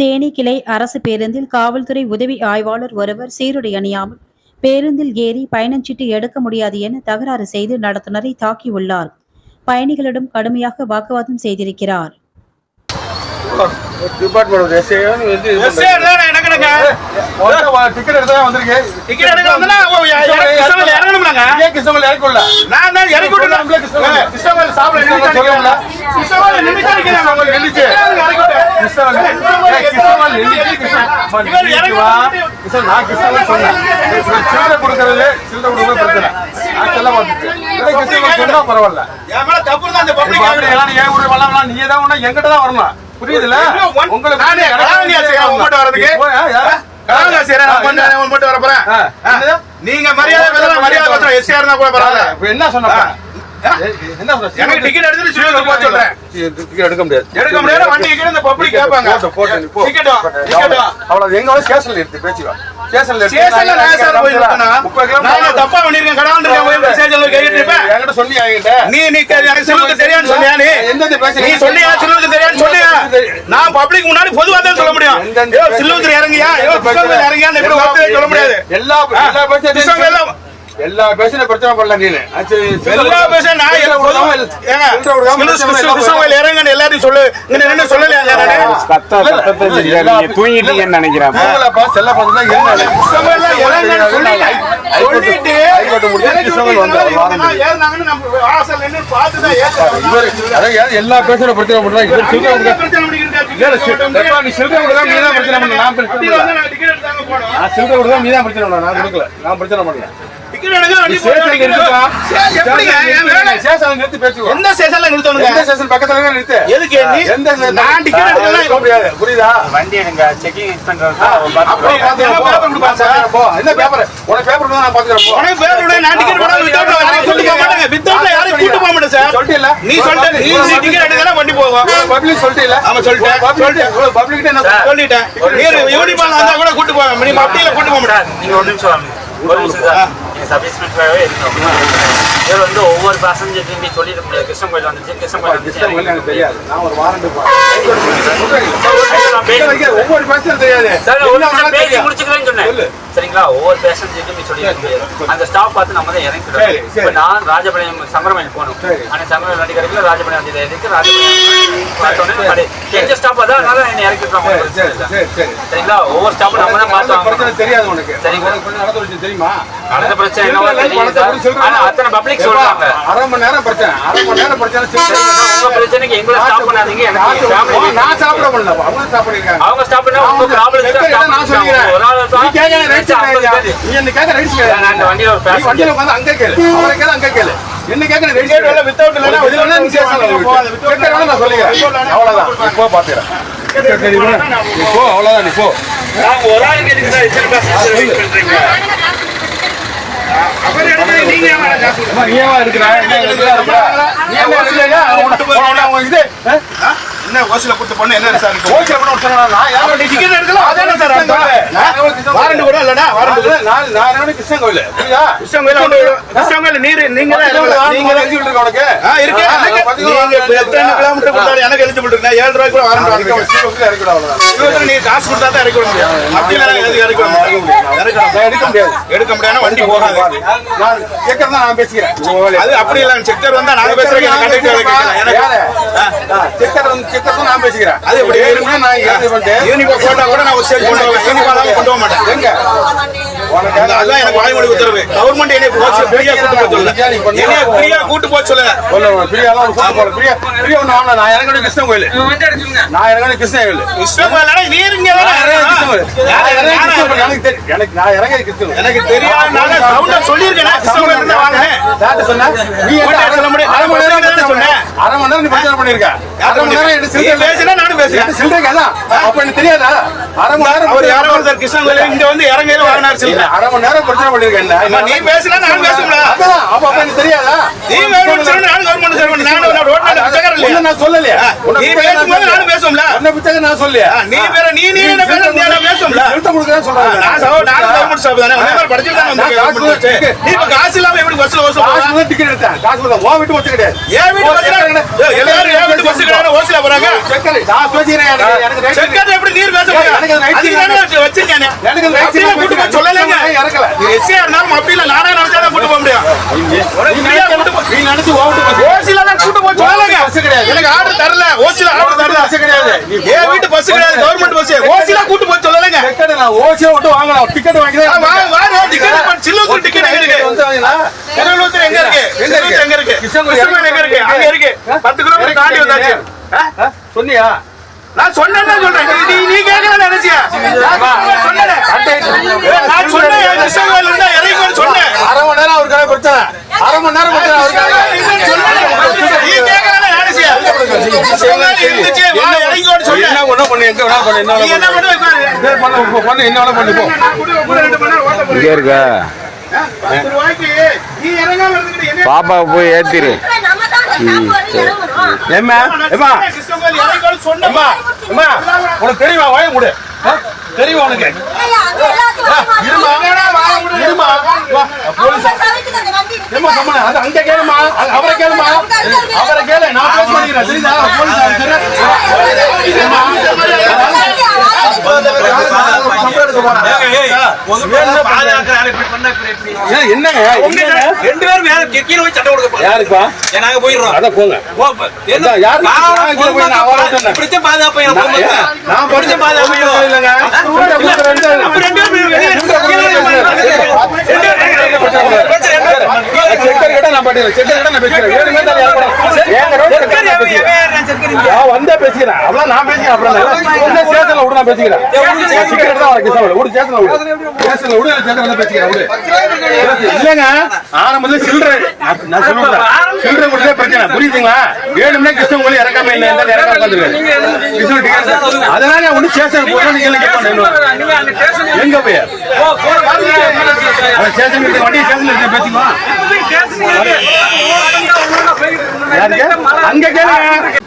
தேனி கிளை அரசு பேருந்தில் காவல்துறை உதவி ஆய்வாளர் ஒருவர் சீருடை அணியாமல் பேருந்தில் ஏறி பயணச்சீட்டு எடுக்க முடியாது என தகராறு செய்து நடத்துனரை தாக்கியுள்ளார். பயணிகளிடம் கடுமையாக வாக்குவாதம் செய்திருக்கிறார். வந்து எனக்குனங்க டிக்கெட் எடுத்தா வந்திருக்கேன் டிக்கெட் எடுக்க வந்தனா கிருஷ்ணகிரி இறங்கணும்லங்க ஏன் இறக்கல நான் தான் இறக்கி விட்டுறேன். கிருஷ்ணகிரி சாப்பிட நான் உங்களுக்கு நின்னுச்சு. ஏய், கிருஷ்ணமலை நின்னுச்சு, இவர் இறங்கி நின்னுச்சு வா. கிருஷ்ண- நான் கிருஷ்ணமலை சொன்னேன். சில்லறை கொடுக்கறது, சில்லறை கொடுக்கறது பிரச்சனை. இதே கிருஷ்ணமலை சொன்னா பரவாயில்ல. என் மேல தப்பு தான் அந்த பப்ளிக் ஏன் வரலாம், நீ தான் ஒண்ணு என்கிட்ட தான் வரணும். புரியுதுல? உங்களுக்கு நானே செய்றேன், உன் மட்டும் வரதுக்கு. போய், ஆ, யாரு? கடாங்க செய்றேன், நான் ஆ, கொஞ்சம் என்ன? நேரம் மட்டும் வரப் போறேன். ஆ, ஆ. என்னது? நீங்க மரியாதை மரியாதை. எஸ்ஏ இருந்தா கூட பரவாயில்ல. என்ன சொன்ன. அவ்வளவு எங்க ஸ்டேஷன்ல இருக்கு பேச்சுவா ஸ்டேஷன்ல இருக்கு. ஸ்டேஷன்ல நான் சார் போய் நிறுத்தினா? முப்பது நான் என்ன கிலோமீட்டர் தப்பா பண்ணிருக்கேன், கடான்னு இருக்கேன், போய் ஸ்டேஷன்ல கேட்டுட்டு இருப்பேன். என்கிட்ட சொன்னியா என்கிட்ட. நீ எனக்கு சொன்னியா நீ எந்தெந்த பேசுறீங்க? நீ சொன்னியா சிலுவுக்கு தெரியாதுன்னு சொன்னியா நான் பப்ளிக் முன்னாடி பொதுவா தான் சொல்ல முடியும். பேசுறீங்க? சிலுவுக்கு இறங்கியா? ஐயோ கிருஷ்ணகிரியில இறங்கியா இப்படி சொல்ல முடியாது? எல்லா எல்லா கிருஷ்ணகிரியில எல்லா பேசுன பிரச்சனை பண்ணல நீனு. எல்லா பேச நான் இறங்குன்னு எல்லாத்தையும் சொல்லு. இங்க நின்னு சொல்லலையா கத்த கத்த தெரியாது நீங்க தூங்கிட்டீங்கன்னு நினைக்கிறேன் செல்ல தான் எல்லா பேசுற பிரச்சனை பண்றாங்க இவர் சில்லறை என்ன கொடுக்க- பிரச்சனை தான் பண்ண நான் நீ தான் பிரச்சனை பண்ண நான் கொடுக்கல நான் பிரச்சனை பண்ணல எந்த ஸ்டேஷன்ல நிறுத்தணுங்க? எந்த ஸ்டேஷன் பக்கத்துல நிறுத்து? எதுக்கு நீ எந்த நான் டிக்கெட் எடுக்கலாம் எடுக்க முடியாது. புரியுதா? வண்டி எடுங்க. செக்கிங் பண்றது அப்படி என்ன பேப்பர் பேப்பர் உனக்கு பேப்பர் நான் பாத்துக்கிறேன் போ. உனக்கு பேர் விட நான் டிக்கெட் போக மாட்டாங்க. வித்தவுட்ல யாரையும் கூட்டு போக மாட்டேன் சார். சொல்லிட்டீல்ல? நீ சொல்லிட்ட நீ டிக்கெட் எடுக்கல வண்டி போகும். பப்ளிக் சொல்லிட்டீல ஆமா, சொல்லிட்டேன். பப்ளிக் பப்ளிக் என்ன சொல்லிட்டேன். நீ யூனிஃபார்ம் வந்தா கூட கூட்டு போவேன் நீ கூட்டு போக மாட்டேன். நீங்க ஒரு நிமிஷம் வாங்க. ஒரு நிமிஷம் சார் நீங்க சப் இவர் வந்து ஒவ்வொரு பேசஞ்சர்ட்டையும் போய் சொல்லிட முடியாது. கிருஷ்ணன் கோயில் வந்துச்சு. கிருஷ்ணன் கோயில் வந்துச்சு. கிருஷ்ணன் கோயில் எனக்கு தெரியாது. நான் ஒரு வாரண்ட் ஒவ்வொரு தெரியாது. சார் ஒரு பேசி. முடிச்சுக்கிறேன்னு சொன்னேன். சொல்லு. சரிங்களா? ஒவ்வொரு போய் சொல்லிட முடியாது. அந்த ஸ்டாப் பார்த்து நம்ம தான் சரி. இப்போ நான் ராஜபாளையம் சங்கரமயில் போகணும். ஆனால் சங்கரமயில் கிடைக்கல ராஜபாளையம் வண்டி இருக்கு ராஜபாளையம். தெரிஞ்ச ஸ்டாப் அதான் அதனால என்னை இறக்கி விட்டுறாங்க சரி சரி சரி சரி. சரிங்களா? ஒவ்வொரு ஸ்டாப்பும் நம்ம தான் அந்த பார்த்து பிரச்சனை வாங்கணும். தெரியாது உனக்கு. சரிங்க. உனக்கு கொஞ்சம் நடந்த விஷயம் தெரியுமா? நடந்த பிரச்சனை அத்தனை பப்ளிக் சொல்றாங்க? அரை மணி நேரம் பிரச்சனை. அரை மணி நேரம் பிரச்சனை உங்க பிரச்சனைக்கு எங்களை ஸ்டாப் பண்ணாதீங்க. நான் சாப்பிட முடியல. அவங்க சாப்பிடுறாங்க அவங்க ஸ்டாப் பண்ணா உங்க ப்ராப்ளம் நான் சொல்லிக்கிறேன். ஒரு ஆள் நீ ரைட்ஸ் நீ என்ன கேட்க ரைட்ஸ் நான் இந்த வண்டியில ஒரு passenger. வண்டியில உட்கார்ந்து அங்க கேளு. அவரை கேளு அங்க கேளு. என்ன கேட்க ரைட்ஸ் Ticket இல்ல, without இல்லைன்னா இதுல நீ நான் சொல்லிக்கிறேன். அவ்வளவுதான். நீ போ பாத்துறேன் நீ போ அவ்வளவுதான் நீ போ. நான் ஒரு ஆளுக்கு எதுக்கு சார் இத்தனை passenger wait பண்றீங்க? அவர் எடுத்து நீங்க ஏன் மேடம் காசு கொடுக்கணும்? அம்மா, நீ ஏன் இருக்கிற என்ன இருக்கிற நீ என்ன இருக்கிற உனக்கு இது? ஆ? என்ன ஓசில கூட்டு பண்ண என்ன சார் இருக்கு? ஓகே பண்ண சொன்னா நான் யாரோட டிக்கெட் எடுக்கலாம். அதானே சார் அர்த்தம். வாரண்ட் கூட இல்லடா வாரண்ட் கூட நான் நான் என்னோட கிருஷ்ணன் கோயில். புரியுதா? கிருஷ்ணகிரியில வந்து கிருஷ்ணகிரியில நீர் நீங்க. நீங்க எழுதி விட்டுருக்க உனக்கு இருக்கு. நீங்க எத்தனை கிலோமீட்டர் கொடுத்தாலும் எனக்கு eligible இருக்கு. நான் ஏழு ரூபாய்க்கு கூட வாரண்ட். இருபது நீ காசு கொடுத்தா தான் இறக்கி விட முடியும். மத்தியில எல்லாம் எதுக்கு இறக்கி விட எடுக்க முடியாது. எடுக்க முடியாதுன்னா வண்டி போகாது. நான் கேட்கறதா நான் பேசிக்கிறேன். அது அப்படி இல்ல. செக்டர் வந்தா நாங்க பேசுறேன். செக்கர் செக்கர் நான் பேசிக்கிறேன். அது எப்படி? நான் யூனிஃபார்ம் போட்டா கூட நான் ஒரு இல்லாம கொண்டு போக மாட்டேன். எங்க? உனக்கு அது- அதுதான் எனக்கு வாய்மொழி உத்தரவு. கவர்மெண்ட் என்னை போச்சு, ஃப்ரீயா கூட்டு போக சொல்லல. என்னை ஃப்ரீயா கூட்டு போக சொல்லல. சொல்ல பிரியாலாம் ஒரு கூட்டு போல பிரியா பிரியா ஒண்ணு ஆகல நான் கிருஷ்ணன் கோயில் நான் கிருஷ்ணன் கோயில் தானே நான் கோயில். நான் எனக்கு எனக்கு நான் இறங்கி. எனக்கு சொல்லியிருக்கேன் கிறிஸ்தவங்க இருந்தா வாங்கினேன் யார்கிட்ட சொன்ன? நீ சொல்ல முடியாது. அரை மணி நேரம் நான் சொன்னேன். அரை மணி நேரம் நீ பிரச்சனை பண்ணிருக்க அரை மணி நேரம் எடுத்து சில்லறை பேசினா நானும் பேசுறேன். சில்லறைக்கு அதான். அப்ப எனக்கு தெரியாதா அரை மணி நேரம் பிரச்சனை யாரோ ஒருத்தர் கிருஷ்ணன் இங்க வந்து இறங்கையில வாங்கினார் சில்லறை. அரை மணி நேரம் பிரச்சனை பண்ணிருக்கேன் என்ன? நீ பேசினா நானும் பேசும்ல. அதான், அப்ப அப்ப எனக்கு தெரியாதா நீ கவர்மெண்ட் ரோட்ல இல்லையா? உன்னை நான் சொல்லலையா நீ பேசும்போது? நானும் பேசும்ல. உன்னை பிச்சைக்காரன் நான் சொல்லலையா நீ வேற நீ நீ என்ன பேச நான் பேசும்ல. சொல்றாங்க. நான் கவர்மெண்ட் தானே. உன்னை மாதிரி படிச்சுட்டு தானே நான். கொடுத்து- நீ இப்ப காசு இல்லாம எப்படி பஸ்ல ஓச காசு? கொடுத்து டிக்கெட் எடுத்தேன் காசு வீட்டு கிடையாது ஏன் வீட்டு பஸ் எல்லாரும் என் வீட்டு பஸ் கிடையாது, ஓசில போறாங்க. செக்கரி, நான் பேசிக்கிறேன் எனக்கு- செக்கர்ல எப்படி நீர் பேச முடியும்? எனக்கு தானே வச்சிருக்கானே. எனக்கு அப்படியே கூட்டு போய் சொல்லலைங்க. நான் இறக்கல. நீ SC ஆ இருந்தாலும் மப்பியில நானே நினைச்சாதான் கூட்டு போக முடியும். உனக்கு free ஆ கூட்டு போ- நீ நினைச்சு ஓட்டு பஸ் ஓசில தான் கூட்டு போய் சொல்லலைங்க. பஸ் கிடையாது. எனக்கு ஆர்டர் தரல ஓசில ஆர்டர் தரல பஸ் கிடையாது. என் வீட்டு பஸ் கிடையாது கவர்மெண்ட் பஸ் ஓசில கூட்டு போய் சொல்லலைங்க. டிக்கெட் நான் ஓசியா விட்டு வாங்கலாம் டிக்கெட் வாங்கி ஆ, வா வா டிக்கெட் பண்ண சில்லூர் டிக்கெட் எங்க இருக்கு? திருவள்ளூர் எங்க இருக்கு? எங்க இருக்கு? எங்க இருக்கு? கிருஷ்ணகிரி எங்க இருக்கு? அங்க இருக்கு. பத்து கிலோமீட்டர் தாண்டி வந்தாச்சு? சொன்னியா? நான் சொன்னேன்னு சொல்றேன். நீ நீ கேட்கல நினைச்சியா? நான் சொன்னேன் நான் சொன்னேன். கிருஷ்ணகிரியில இருந்தா இறங்கி சொன்னேன். அரை மணி நேரம் அவருக்காக பிரச்சனை அரை மணி நேரம் பிரச்சனை அவருக்காக நீ கேட்கல நினைச்சியா கிருஷ்ணகிரி இருந்துச்சு வா இறங்கிக்கோன்னு என்ன ஒண்ணு பண்ணு எங்க வேணா பண்ணு என்ன பண்ணு பண்ணு போ, பண்ணு என்ன வேணா பண்ணு போ. இங்கே இருக்கா பாப்பாவை போய் ஏத்திரு அம்மா சொன்னேன் அம்மா உனக்கு தெரியுமா வாய மூடு ஆ? தெரியுமா உனக்கு இருமா இருமா போலீஸ் ஏம்மா கம்மனு அது அங்க கேளுமா அவரை கேளுமா அவரை கேளு நான் பேச மாட்டேங்கிறேன் தெரியுதா போலீஸ் என்னங்க? ரெண்டு பேரும் மேல கீழே போய் சண்டை கொடுக்க யாருப்பா நாங்க போயிடுறோம் அதான் போங்க. இப்படித்தான் பாதுகாப்பு நான் படிச்ச பாதுகாப்பு இல்லைங்க. சூரிய புத்திர ரெண்டு அப்ப ரெண்டு பேரும் வெளியே சூரிய புத்திர ரெண்டு பேர். ரெண்டு பேர் ரெண்டு பேர் பிரச்சனை கிடையாது. செக்கர் கிட்ட நான் பாட்டுக்கிறேன். நான் வந்தா பேசிக்கிறேன். அவ்வளவு நான் பேசிக்கிறேன். அப்புறம் என்ன? விடு, நான் பேசிக்கிறேன். எடுத்தா கிஷோர். விடு, ஸ்டேஷன்ல விடு. ஸ்டேஷன்ல விடு, ஸ்டேஷன்ல வந்து பேசிக்கிறேன். விடு. இல்லைங்க ஆரம்பத்துல சில்லறை நான் சொல்லுறேன் சில்லறை கொடுத்தே பிரச்சனை புரியுதுங்களா வேணும்னா கிருஷ்ணன் இறக்காம என்ன இருந்தாலும் இறக்காம. அதனால ஒண்ணு ஸ்டேஷன் போறேன் நீங்க எங்க போய் இருக்கு வண்டி பேசிக்குவா யாருக்கு? அங்க கேளுங்க